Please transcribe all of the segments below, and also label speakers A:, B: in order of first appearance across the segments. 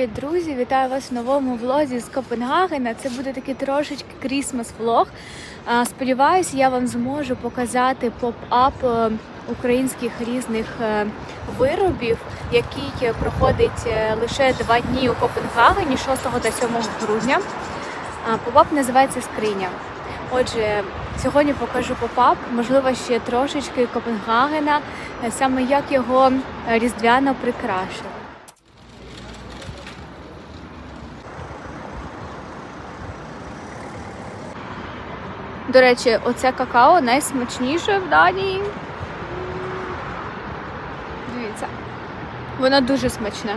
A: Привіт, друзі! Вітаю вас в новому влозі з Копенгагена. Це буде такий трошечки крісмас влог. А, Сподіваюся, я вам зможу показати поп-ап е, українських різних е, виробів, який проходить е, лише два дні у Копенгагені 6 та 7 грудня. Поп-ап називається Скриня. Отже, сьогодні покажу поп-ап, можливо, ще трошечки Копенгагена, саме як його різдвяно прикрашили. До речі, оце какао найсмачніше в Данії. Дивіться. Воно дуже смачне.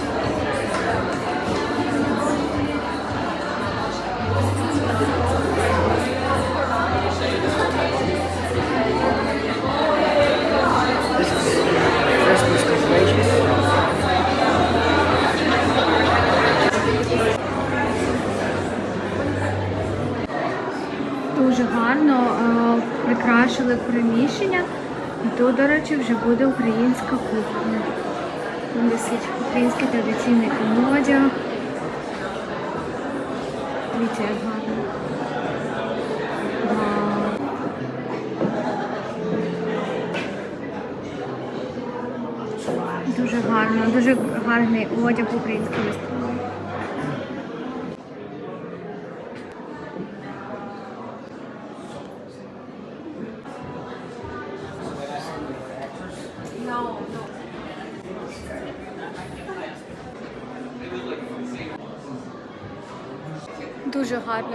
A: Дуже гарно е, прикрашили приміщення. Тут, до речі, вже буде українська кухня. Висить український традиційний одяг. Дивіться, як гарно. Дуже гарно, дуже гарний одяг українського стилю.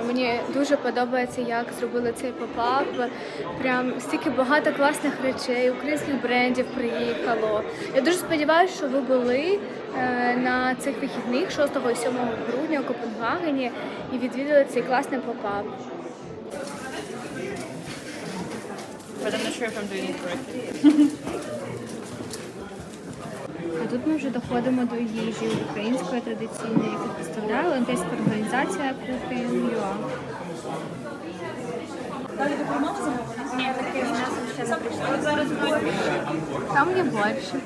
A: Мені дуже подобається, як зробили цей попап. Прям стільки багато класних речей, українських брендів приїхало. Я дуже сподіваюся, що ви були е, на цих вихідних 6 і 7 грудня у Копенгагені і відвідали цей класний попап.
B: But I'm not sure if I'm doing it correctly.
A: Тут ми вже доходимо до їжі української традиційної, яку представляє Олімпійська організація Кухня.ua. Ні, таке з м'ясом ще не прийшло. Там є борщик.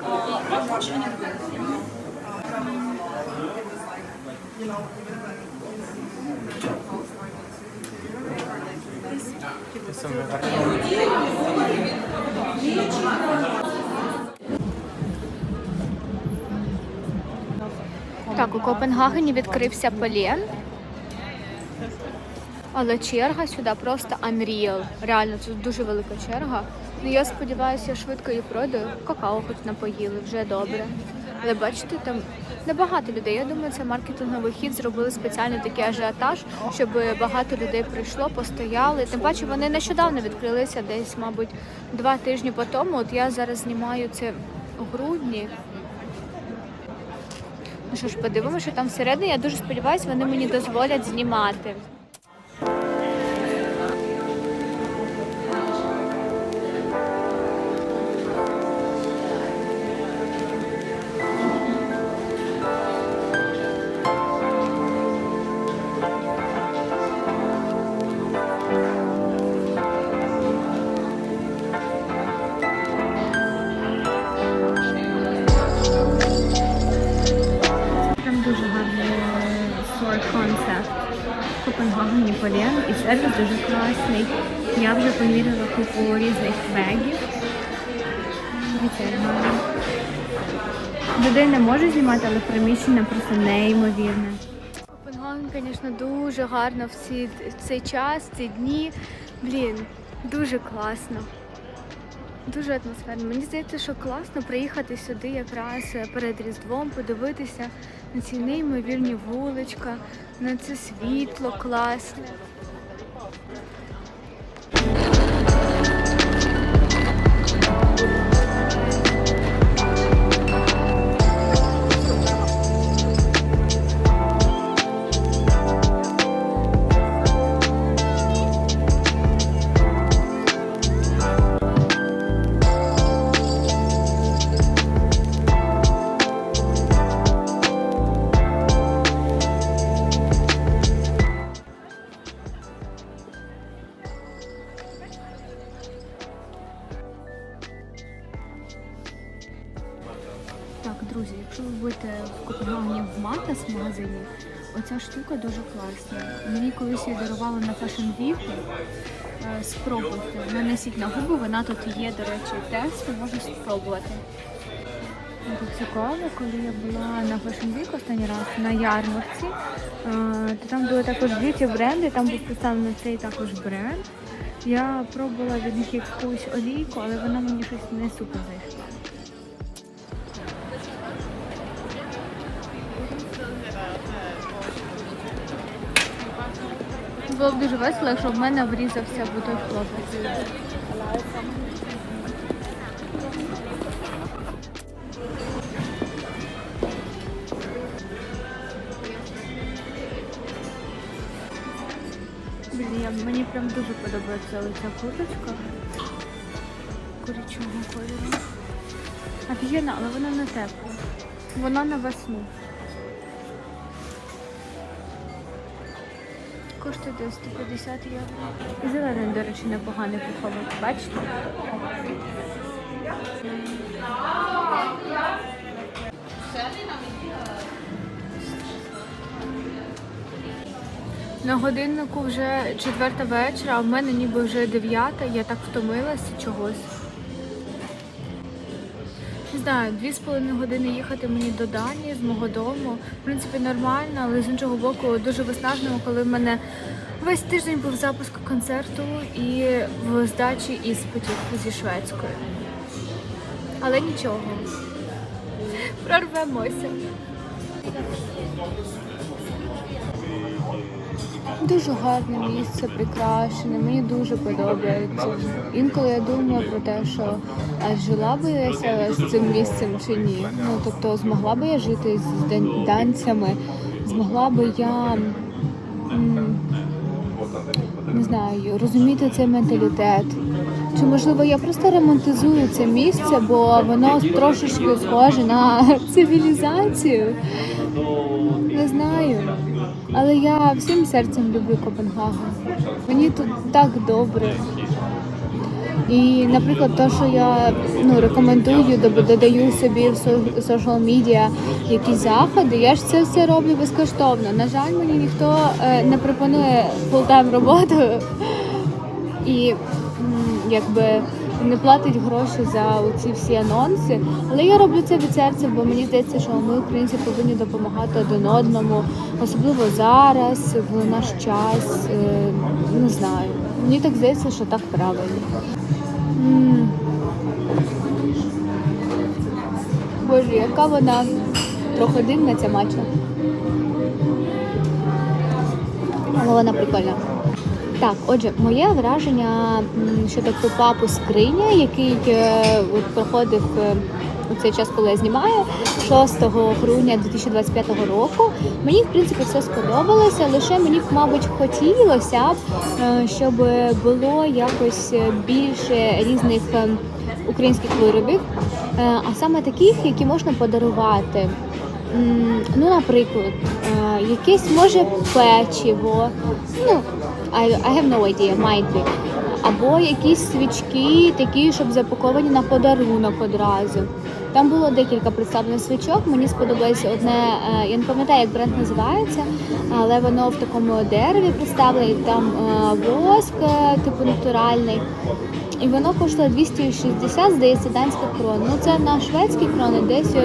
A: Так, у Копенгагені відкрився Полен. Але черга сюди просто unreal. Реально, тут дуже велика черга. Ну я сподіваюся, я швидко її пройду. Какао хоч напоїли, вже добре. Але бачите, там небагато людей. Я думаю, це маркетинговий хід зробили спеціально такий ажіотаж, щоб багато людей прийшло, постояли. Тим паче вони нещодавно відкрилися, десь, мабуть, два тижні по тому. От я зараз знімаю це у грудні. Ну що ж, подивимося, що там всередині. Я дуже сподіваюся, вони мені дозволять знімати. Свой концепт. Копенгагені Полен і сервіс дуже класний. Я вже поміряла купу різних бегів. Людей не можу знімати, але приміщення просто неймовірне. Копенгаген, звісно, дуже гарно в, ці, цей час, ці дні. Блін, дуже класно. Дуже атмосферно. Мені здається, що класно приїхати сюди якраз перед Різдвом, подивитися на ці неймовірні вуличка, на це світло класне. Друзі, якщо ви будете в Копенгагені в Матас магазині, оця штука дуже класна. Мені колись її дарували на Fashion Week. Е, Спробуйте. Нанесіть на губи, вона тут є, до речі, тест, можете спробувати. Цікаво, коли я була на Fashion Week останній раз на ярмарці, е, то там були також б'юті бренди, там був представлений цей також бренд. Я пробувала від них якусь олійку, але вона мені щось не супер зайшла. Було б дуже весело, якщо в мене врізався б той хлопець. Блін, мені прям дуже подобається оця курточка курячого кольору. Офігенна, але вона не тепла. Вона на весну. Коштує десь 150 євро. І зелений, до речі, непоганий пуховик. Бачите? На годиннику вже четверта вечора, а в мене ніби вже дев'ята. Я так втомилася чогось. Знаю, дві з половиною години їхати мені до Данії з мого дому. В принципі, нормально, але з іншого боку дуже виснажливо, коли в мене весь тиждень був запуск концерту і в здачі іспитів зі шведською. Але нічого. Прорвемося. Дуже гарне місце, прикрашене, мені дуже подобається. Інколи я думаю про те, що а жила би я з цим місцем чи ні. Ну тобто змогла би я жити з данцями, змогла би я не знаю, розуміти цей менталітет. Чи можливо я просто романтизую це місце, бо воно трошечки схоже на цивілізацію. Не знаю. Але я всім серцем люблю Копенгаген. Мені тут так добре. І, наприклад, те, що я ну, рекомендую, додаю собі в со- social media якісь заходи, я ж це все роблю безкоштовно. На жаль, мені ніхто е, не пропонує full-time роботу і якби не платить гроші за ці всі анонси. Але я роблю це від серця, бо мені здається, що ми, українці, повинні допомагати один одному, особливо зараз, в наш час. Е, Не знаю. Мені так здається, що так правильно. Боже, яка вона трохи дивна ця мача. Але вона прикольна. Так, отже, моє враження щодо попапу скриня, який е, проходив е, у цей час, коли я знімаю, 6 грудня 2025 року. Мені в принципі все сподобалося, лише мені мабуть, хотілося б, е, щоб було якось більше різних е, українських виробів, а саме таких, які можна подарувати. Ну, наприклад, е, якесь може печиво. Ну, I, I have no idea, might be. Або якісь свічки, такі, щоб запаковані на подарунок одразу. Там було декілька представлених свічок. Мені сподобалося одне, е, я не пам'ятаю, як бренд називається, але воно в такому дереві представлене, там е, воск, типу натуральний. І воно коштує 260, здається, данських крон. Ну це на шведські крони десь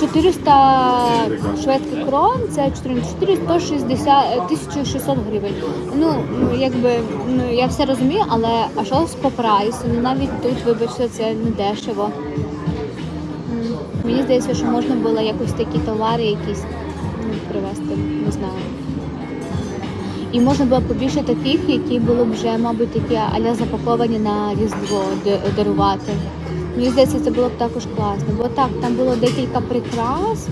A: 400 шведських крон, це 4 160, е, 1600 гривень. Ну, ну, якби ну, я все розумію, але а що по прайсу? Ну навіть тут, вибачте, це не дешево. Мені здається, що можна було якось такі товари якісь ну, привезти, не знаю. І можна було побільше таких, які були б вже, мабуть, такі аля запаковані на Різдво дарувати. Мені здається, це було б також класно. Бо так, там було декілька прикрас.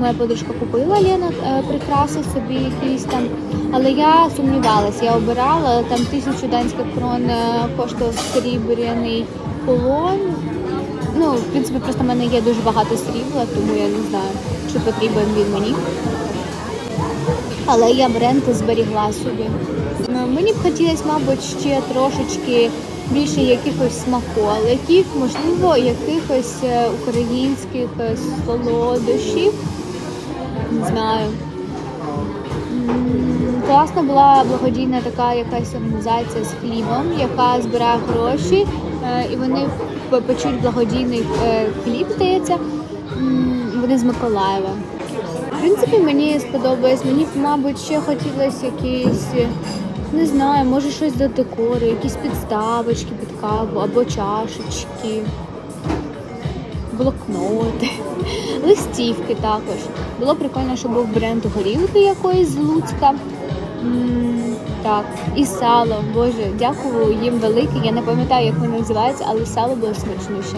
A: Моя подружка купила Лена е, прикраси собі якісь там. Але я сумнівалася, я обирала, там тисячу данських крон е, коштував серебряний кулон. Ну, в принципі, просто в мене є дуже багато срібла, тому я не знаю, чи потрібен він мені. Але я бренд зберігла собі. Ну, Мені б хотілося, мабуть, ще трошечки більше якихось смаколиків, можливо, якихось е, українських е, солодощів. Не знаю. Класна була благодійна така якась організація з хлібом, яка збирає гроші, е, і вони п- печуть благодійний е, хліб, здається. Вони з Миколаєва. В принципі, мені сподобалось. Мені б, мабуть, ще хотілося якісь, не знаю, може щось до декору, якісь підставочки під каву або чашечки, блокноти, листівки також. Було прикольно, що був бренд горілки якоїсь з Луцька. Так, і сало. Боже, дякую їм велике. Я не пам'ятаю, як воно називається, але сало було смачніше.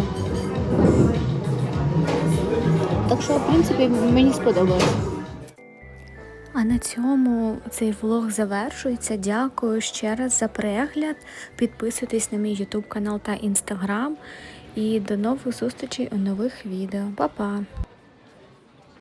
A: Так що, в принципі, мені сподобалось. А на цьому цей влог завершується. Дякую ще раз за перегляд. Підписуйтесь на мій YouTube канал та Instagram. І до нових зустрічей у нових відео. Па-па!